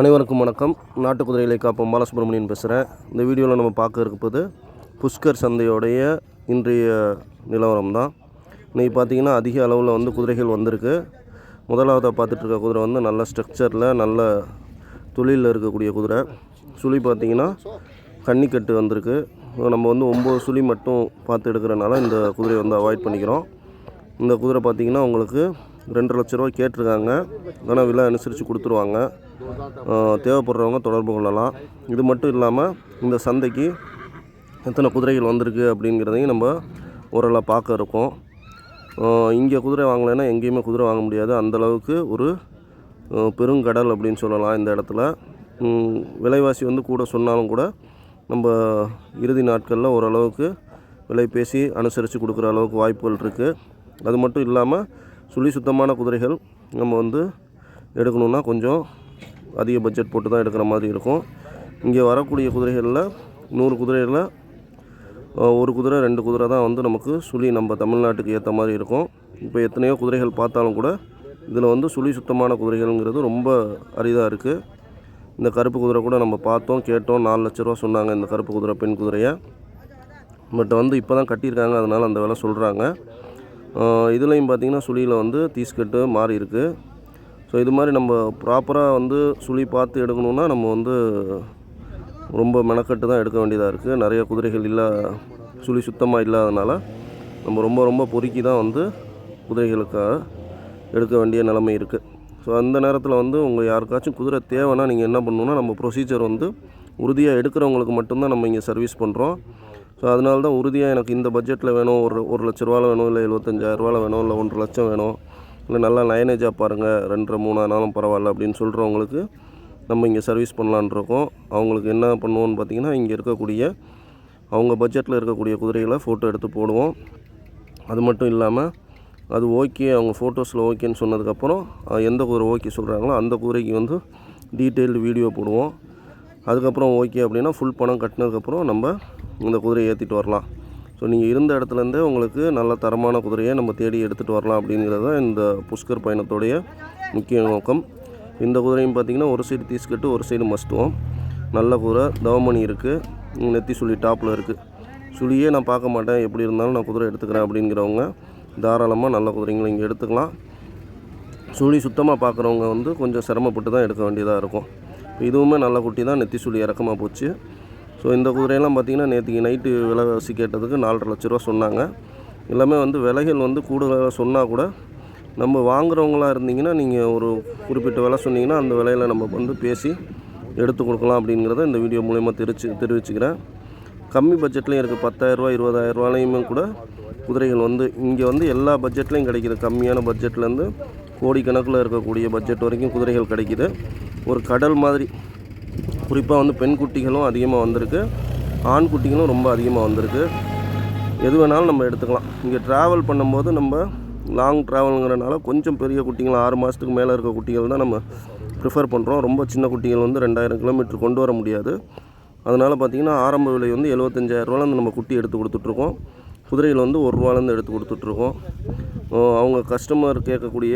அனைவருக்கும் வணக்கம். நாட்டு குதிரைகளை காப்போம். பாலசுப்ரமணியன் பேசுகிறேன் இந்த வீடியோவில் நம்ம பார்க்க இருப்பது புஷ்கர் சந்தையோடைய இன்றைய நிலவரம் தான் இன்றைக்கி பார்த்தீங்கன்னா அதிக அளவில் வந்து குதிரைகள் வந்திருக்கு. முதலாவதாக பார்த்துட்டு இருக்க குதிரை வந்து நல்ல ஸ்ட்ரக்சரில் நல்ல தொழிலில் இருக்கக்கூடிய குதிரை. சுழி பார்த்திங்கன்னா கன்னிக்கட்டு வந்திருக்கு. நம்ம வந்து ஒம்பது சுழி மட்டும் பார்த்து எடுக்கிறனால இந்த குதிரையை வந்து அவாய்ட் பண்ணிக்கிறோம். இந்த குதிரை பார்த்தீங்கன்னா உங்களுக்கு ரெண்டு லட்ச ரூபா கேட்டிருக்காங்க. ஆனால் விலை அனுசரித்து கொடுத்துருவாங்க. தேவைப்படுறவங்க தொடர்பு கொள்ளலாம். இது மட்டும் இல்லாமல் இந்த சந்தைக்கு எத்தனை குதிரைகள் வந்திருக்கு அப்படிங்கிறதையும் நம்ம ஓரளவு பார்க்க இருக்கோம். இங்கே குதிரை வாங்கலைன்னா எங்கேயுமே குதிரை வாங்க முடியாது. அந்தளவுக்கு ஒரு பெருங்கடல் அப்படின்னு சொல்லலாம் இந்த இடத்துல. விலைவாசி வந்து கூட சொன்னாலும் கூட நம்ம இறுதி நாட்களில் ஓரளவுக்கு விலை பேசி அனுசரித்து கொடுக்குற அளவுக்கு வாய்ப்புகள் இருக்குது அது மட்டும் இல்லாமல் சுழி சுத்தமான குதிரைகள் நம்ம வந்து எடுக்கணுன்னா கொஞ்சம் அதிக பட்ஜெட் போட்டு தான் எடுக்கிற மாதிரி இருக்கும். இங்கே வரக்கூடிய குதிரைகளில் நூறு குதிரைகளில் ஒரு குதிரை ரெண்டு குதிரை தான் வந்து நமக்கு சுழி நம்ம தமிழ்நாட்டுக்கு ஏற்ற மாதிரி இருக்கும். இப்போ எத்தனையோ குதிரைகள் பார்த்தாலும் கூட இதில் வந்து சுழி சுத்தமான குதிரைகள்ங்கிறது ரொம்ப அரிதாக இருக்குது இந்த கருப்பு குதிரை கூட நம்ம பார்த்தோம் கேட்டோம் நாலு லட்ச ரூபா சொன்னாங்க இந்த கருப்பு குதிரை பெண் குதிரையை. பட் வந்து இப்போ தான் கட்டியிருக்காங்க அதனால் அந்த விலை சொல்கிறாங்க இதுலேயும் பார்த்திங்கன்னா சுழியில் வந்து தீஸ்கட்டு மாறி இருக்குது ஸோ இது மாதிரி நம்ம ப்ராப்பராக வந்து சுழி பார்த்து எடுக்கணுன்னா நம்ம வந்து ரொம்ப மெனக்கட்டு தான் எடுக்க வேண்டியதாக இருக்குது நிறைய குதிரைகள் இல்லை சுழி சுத்தமாக இல்லாதனால நம்ம ரொம்ப ரொம்ப பொறுக்கி தான் வந்து குதிரைகளுக்காக எடுக்க வேண்டிய நிலைமை இருக்குது ஸோ அந்த நேரத்தில் வந்து உங்கள் யாருக்காச்சும் குதிரை தேவைன்னா நீங்கள் என்ன பண்ணணுன்னா நம்ம ப்ரொசீஜர் வந்து உறுதியாக எடுக்கிறவங்களுக்கு மட்டும்தான் நம்ம இங்கே சர்வீஸ் பண்ணுறோம் ஸோ அதனால தான் உறுதியாக எனக்கு இந்த பட்ஜெட்டில் வேணும் ஒரு ஒரு லட்ச ரூபாவில் வேணும் இல்லை எழுபத்தஞ்சாயிரரூவாவில் வேணும் இல்லை ஒன்றரை லட்சம் வேணும் இல்லை நல்லா நயனேஜாக பாருங்கள் ரெண்டரை மூணானாலும் பரவாயில்ல அப்படின்னு சொல்கிறவங்களுக்கு நம்ம இங்கே சர்வீஸ் பண்ணலான்னு இருக்கோம். அவங்களுக்கு என்ன பண்ணுவோம்னு பார்த்தீங்கன்னா இங்கே இருக்கக்கூடிய அவங்க பட்ஜெட்டில் இருக்கக்கூடிய குதிரைகளை ஃபோட்டோ எடுத்து போடுவோம். அது மட்டும் இல்லாமல் அது ஓகே அவங்க ஃபோட்டோஸில் ஓகேன்னு சொன்னதுக்கப்புறம் எந்த குதிரை ஓகே சொல்கிறாங்களோ அந்த குதிரைக்கு வந்து டீட்டெயில்டு வீடியோ போடுவோம். அதுக்கப்புறம் ஓகே அப்படின்னா ஃபுல் பணம் கட்டினதுக்கப்புறம் நம்ம இந்த குதிரையை ஏற்றிட்டு வரலாம். ஸோ நீங்கள் இருந்த இடத்துலேருந்தே உங்களுக்கு நல்ல தரமான குதிரையை நம்ம தேடி எடுத்துகிட்டு வரலாம் அப்படிங்கிறது தான் இந்த புஷ்கர் பயணத்துடைய முக்கிய நோக்கம். இந்த குதிரையும் பார்த்திங்கன்னா ஒரு சைடு தீஸ்கட்டு ஒரு சைடு மஸ்துவோம் நல்ல குதிரை தவமணி இருக்குது நெத்தி சுழி டாப்பில் இருக்குது சுழியே நான் பார்க்க மாட்டேன். எப்படி இருந்தாலும் நான் குதிரை எடுத்துக்கிறேன் அப்படிங்கிறவங்க தாராளமாக நல்ல குதிரைங்களை இங்கே எடுத்துக்கலாம். சுழி சுத்தமாக பார்க்குறவங்க வந்து கொஞ்சம் சிரமப்பட்டு தான் எடுக்க வேண்டியதாக இருக்கும். இதுவுமே நல்ல குட்டி தான். நெத்தி சுழி இறக்கமாக போச்சு. ஸோ இந்த குதிரையெல்லாம் பார்த்தீங்கன்னா நேற்றுக்கு நைட்டு விலைவாசி கேட்டதுக்கு நாலரை லட்ச ரூபா சொன்னாங்க. எல்லாமே வந்து விலைகள் வந்து கூடுதலாக சொன்னால் கூட நம்ம வாங்குறவங்களா இருந்தீங்கன்னா நீங்கள் ஒரு குறிப்பிட்ட விலை சொன்னீங்கன்னா அந்த விலையில் நம்ம வந்து பேசி எடுத்து கொடுக்கலாம் அப்படிங்கிறத இந்த வீடியோ மூலயமா தெரிச்சு தெரிவிச்சுக்கிறேன். கம்மி பட்ஜெட்லேயும் இருக்குது பத்தாயிரரூவா இருபதாயிரரூவாலையுமே கூட குதிரைகள் வந்து இங்கே வந்து எல்லா பட்ஜெட்லேயும் கிடைக்கிது. கம்மியான பட்ஜெட்லேருந்து கோடிக்கணக்கில் இருக்கக்கூடிய பட்ஜெட் வரைக்கும் குதிரைகள் கிடைக்கிது. ஒரு கடல் மாதிரி குறிப்பாக வந்து பெண் குட்டிகளும் அதிகமாக வந்திருக்கு. ஆண் குட்டிகளும் ரொம்ப அதிகமாக வந்திருக்கு. எது வேணாலும் நம்ம எடுத்துக்கலாம். இங்கே ட்ராவல் பண்ணும்போது நம்ம லாங் ட்ராவலுங்கிறனால கொஞ்சம் பெரிய குட்டிகள் ஆறு மாதத்துக்கு மேலே இருக்க குட்டிகள் தான் நம்ம ப்ரிஃபர் பண்ணுறோம் ரொம்ப சின்ன குட்டிகள் வந்து ரெண்டாயிரம் கிலோமீட்டர் கொண்டு வர முடியாது. அதனால் பார்த்திங்கன்னா ஆரம்ப விலை வந்து எழுபத்தஞ்சாயிரரூவாலேருந்து நம்ம குட்டி எடுத்து கொடுத்துட்ருக்கோம் குதிரைகள் வந்து ஒரு ரூபாலேருந்து எடுத்து கொடுத்துட்ருக்கோம் அவங்க கஸ்டமர் கேட்கக்கூடிய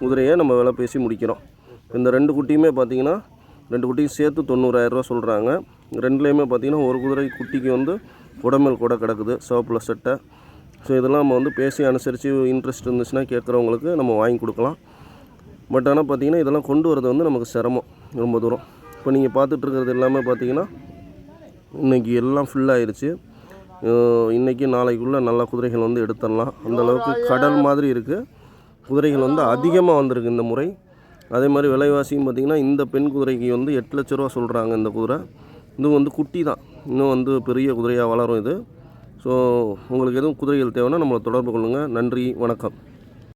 குதிரையை நம்ம விலை பேசி முடிக்கிறோம். இந்த ரெண்டு குட்டியுமே பார்த்திங்கன்னா ரெண்டு குட்டியும் சேர்த்து தொண்ணூறாயிரரூவா சொல்கிறாங்க ரெண்டுலேயுமே பார்த்திங்கன்னா ஒரு குதிரை குட்டிக்கு வந்து குடமேல் கூட கிடக்குது சிவப்புல சட்டை. ஸோ இதெல்லாம் நம்ம வந்து பேசி அனுசரித்து இன்ட்ரெஸ்ட் இருந்துச்சுன்னா கேட்குறவங்களுக்கு நம்ம வாங்கி கொடுக்கலாம். பட் ஆனால் பார்த்தீங்கன்னா இதெல்லாம் கொண்டு வரது வந்து நமக்கு சிரமம் ரொம்ப தூரம். இப்போ நீங்கள் பார்த்துட்டு இருக்கிறது எல்லாமே பார்த்தீங்கன்னா இன்றைக்கி எல்லாம் அஹ் இன்னைக்கு நாளைக்குள்ளே நல்ல குதிரைகள் வந்து எடுத்துடலாம். அந்த அளவுக்கு கடல் மாதிரி இருக்குது குதிரைகள் வந்து அதிகமாக வந்திருக்கு இந்த முறை. அதே மாதிரி விலைவாசியும் பார்த்திங்கன்னா இந்த பெண் குதிரைக்கு வந்து எட்டு லட்ச ரூபா சொல்கிறாங்க இந்த குதிரை. இதுவும் வந்து குட்டி தான். இன்னும் வந்து பெரிய குதிரையாக வளரும் இது. ஸோ உங்களுக்கு எதுவும் குதிரைகள் தேவைன்னா நம்மளை தொடர்பு கொள்ளுங்கள் நன்றி வணக்கம்.